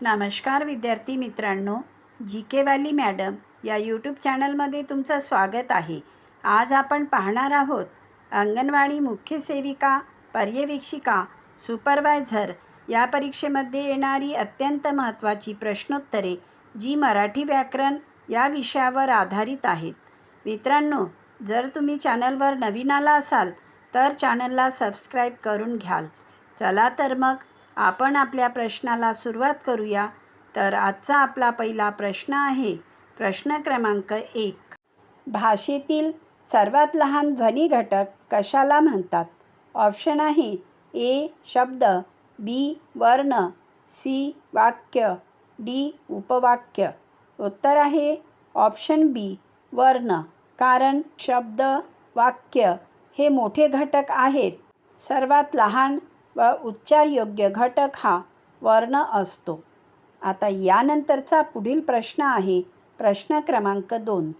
नमस्कार विद्यार्थी मित्रांनो जी के वॅली मॅडम या यूट्यूब चॅनलमध्ये तुमचं स्वागत आहे. आज आपण पाहणार आहोत अंगणवाडी मुख्य सेविका पर्यवेक्षिका सुपरवायझर या परीक्षेमध्ये येणारी अत्यंत महत्त्वाची प्रश्नोत्तरे जी मराठी व्याकरण या विषयावर आधारित आहेत. मित्रांनो जर तुम्ही चॅनलवर नवीन आला असाल तर चॅनलला सबस्क्राईब करून घ्याल. चला तर मग आपण आपल्या प्रश्नाला सुरुवात करूया. तर आजचा आपला पहिला प्रश्न आहे. प्रश्न क्रमांक एक. भाषेतील सर्वात लहान ध्वनी घटक कशाला म्हणतात? ऑप्शन आहे ए शब्द बी वर्ण सी वाक्य डी उपवाक्य. उत्तर आहे ऑप्शन बी वर्ण कारण शब्द वाक्य हे मोठे घटक आहेत. सर्वात लहान व उच्चारयोग्य घटक हा वर्ण असतो. आता यानंतरचा पुढील प्रश्न आहे. प्रश्न क्रमांक दोन.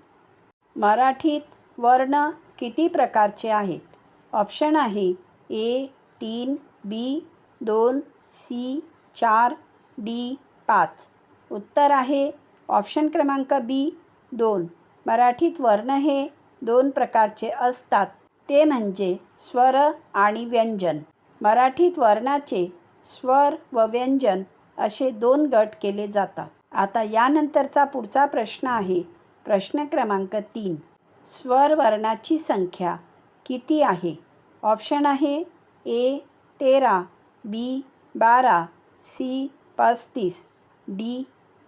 मराठीत वर्ण किती प्रकारचे आहेत? ऑप्शन आहे ए तीन बी दोन सी चार डी पाच. उत्तर आहे ऑप्शन क्रमांक बी दोन. मराठीत वर्ण हे दोन प्रकारचे असतात. ते म्हणजे स्वर आणि व्यंजन. मराठीत वर्णाचे स्वर व व्यंजन असे दोन गट केले जातात. आता यानंतरचा पुढचा प्रश्न आहे. प्रश्न क्रमांक तीन. स्वर वर्णाची संख्या किती आहे? ऑप्शन आहे ए तेरा बी बारा सी पस्तीस डी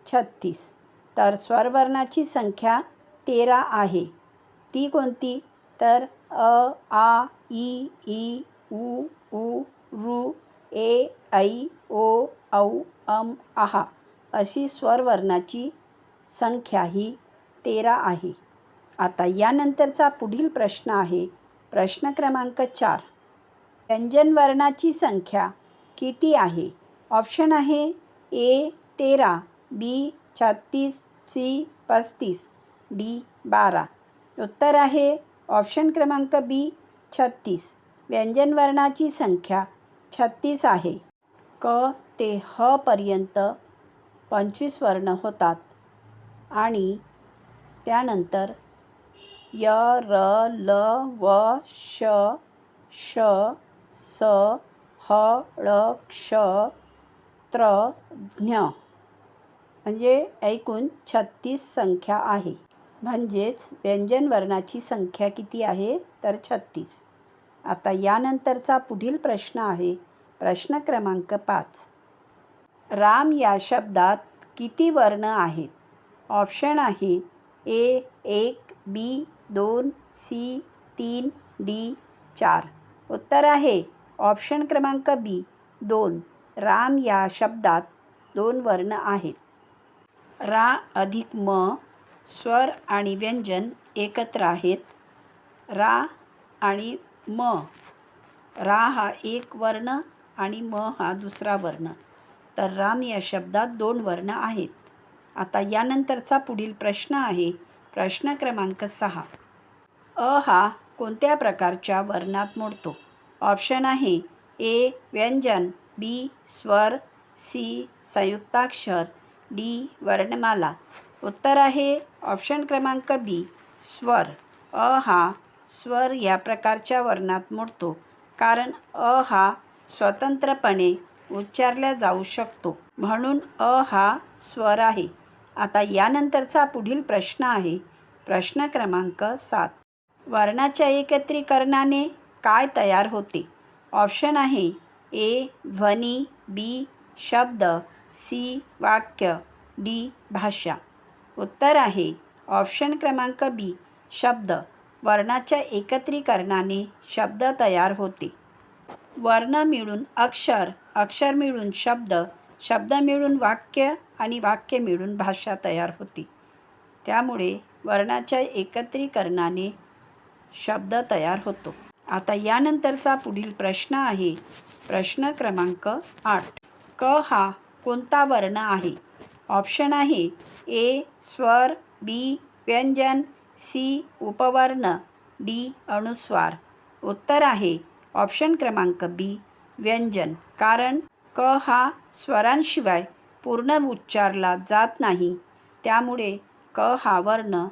छत्तीस. तर स्वरवर्णाची संख्या तेरा आहे. ती कोणती? तर अ आ ई ई उ उ रु ए ऐ ओ औ अम आहा अशी स्वरवर्णाची संख्या ही तेरा आहे. आता यानंतरचा पुढील प्रश्न आहे. प्रश्न क्रमांक चार. व्यंजनवर्णाची संख्या किती आहे? ऑप्शन आहे ए तेरा बी छत्तीस सी पस्तीस डी बारा. उत्तर आहे ऑप्शन क्रमांक बी छत्तीस. व्यंजनवर्णाची संख्या छत्तीस आहे. क ते ह पर्यंत पंचवीस वर्ण होतात. आणि त्यानंतर य र ल व श श स ह ळ क्ष त्र ज्ञ म्हणजे एकूण छत्तीस संख्या आहे. म्हणजेच व्यंजनवर्णाची संख्या किती आहे? तर छत्तीस. आता यानंतरचा पुढील प्रश्न आहे. प्रश्न क्रमांक पाच. राम या शब्दात किती वर्ण आहेत? ऑप्शन आहे ए एक बी दोन सी तीन डी चार. उत्तर आहे. ऑप्शन क्रमांक बी दोन. राम या शब्दात दोन वर्ण आहेत. रा अधिक म स्वर आणि व्यंजन एकत्र आहेत. रा आणि म. रा हा एक वर्ण आणि म हा दुसरा वर्ण. तर राम या शब्दात दोन वर्ण आहेत. आता यानंतरचा पुढील प्रश्न आहे. प्रश्न क्रमांक सहा. अ हा कोणत्या प्रकारच्या वर्णात मोडतो? ऑप्शन आहे ए व्यंजन बी स्वर सी संयुक्ताक्षर डी वर्णमाला. उत्तर आहे ऑप्शन क्रमांक बी स्वर. अ हा स्वर या प्रकारच्या वर्णात मोडतो कारण अ हा स्वतंत्रपणे उच्चारला जाऊ शकतो. म्हणून अ हा स्वर आहे. आता यानंतरचा पुढील प्रश्न आहे. प्रश्न क्रमांक सात. वर्णाच्या एकत्रीकरणाने काय तयार होते? ऑप्शन आहे ए ध्वनी बी शब्द सी वाक्य डी भाषा. उत्तर आहे ऑप्शन क्रमांक बी शब्द. वर्णाच्या एकत्रीकरणाने शब्द तयार होते. वर्ण मिळून अक्षर अक्षर मिळून शब्द शब्द मिळून वाक्य आणि वाक्य मिळून भाषा तयार होती. त्यामुळे वर्णाच्या एकत्रीकरणाने शब्द तयार होतो. आता यानंतरचा पुढील प्रश्न आहे. प्रश्न क्रमांक आठ. क हा कोणता वर्ण आहे? ऑप्शन आहे ए स्वर बी व्यंजन सी उपवर्ण डी अनुस्वार उत्तर आहे. ऑप्शन क्रमांक बी व्यंजन. कारण क हा स्वरांशिवाय पूर्ण उच्चारला जात नाही. त्यामुळे क हा वर्ण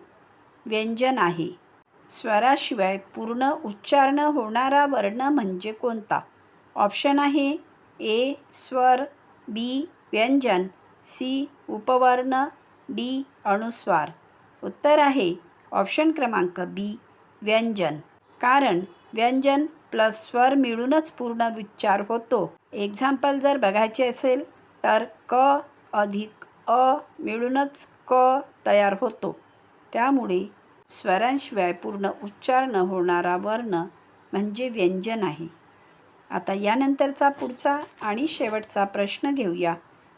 व्यंजन आहे. स्वराशिवाय पूर्ण उच्चारण होणारा वर्ण म्हणजे कोणता? ऑप्शन आहे ए स्वर बी व्यंजन सी उपवर्ण डी अनुस्वार उत्तर आहे. ऑप्शन क्रमांक बी व्यंजन. कारण व्यंजन प्लस स्वर मिळूनच पूर्ण उच्चार होतो. एक्झाम्पल जर बघायचे असेल तर क अधिक अ मिळूनच क तयार होतो. त्यामुळे स्वरांशिवाय पूर्ण उच्चार न होणारा वर्ण म्हणजे व्यंजन आहे. आता यानंतरचा पुढचा आणि शेवटचा प्रश्न घेऊया.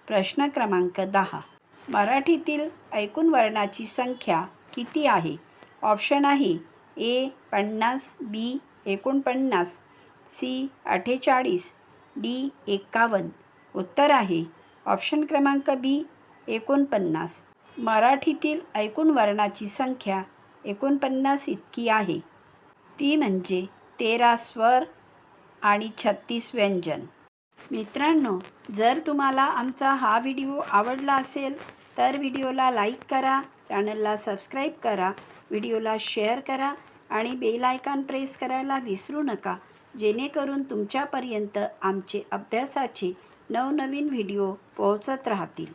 प्रश्न क्रमांक दहा. मराठीतील ऐकून वर्णाची संख्या किती आहे? ऑप्शन आहे ए पन्नास बी एकोणपन्नास सी अठ्ठेचाळीस डी एकावन्न. उत्तर आहे. ऑप्शन क्रमांक बी एकोणपन्नास. मराठीतील ऐकून वर्णाची संख्या एकोणपन्नास इतकी आहे. ती म्हणजे तेरा स्वर आणि छत्तीस व्यंजन. मित्रांनो जर तुम्हाला आमचा हा व्हिडिओ आवडला असेल तर व्हिडिओला लाईक करा चॅनलला सबस्क्राईब करा व्हिडिओला शेअर करा आणि बेल आयकॉन प्रेस करायला विसरू नका. जेणेकरून तुमच्यापर्यंत आमचे अभ्यासाचे नवनवीन व्हिडिओ पोहोचत राहतील.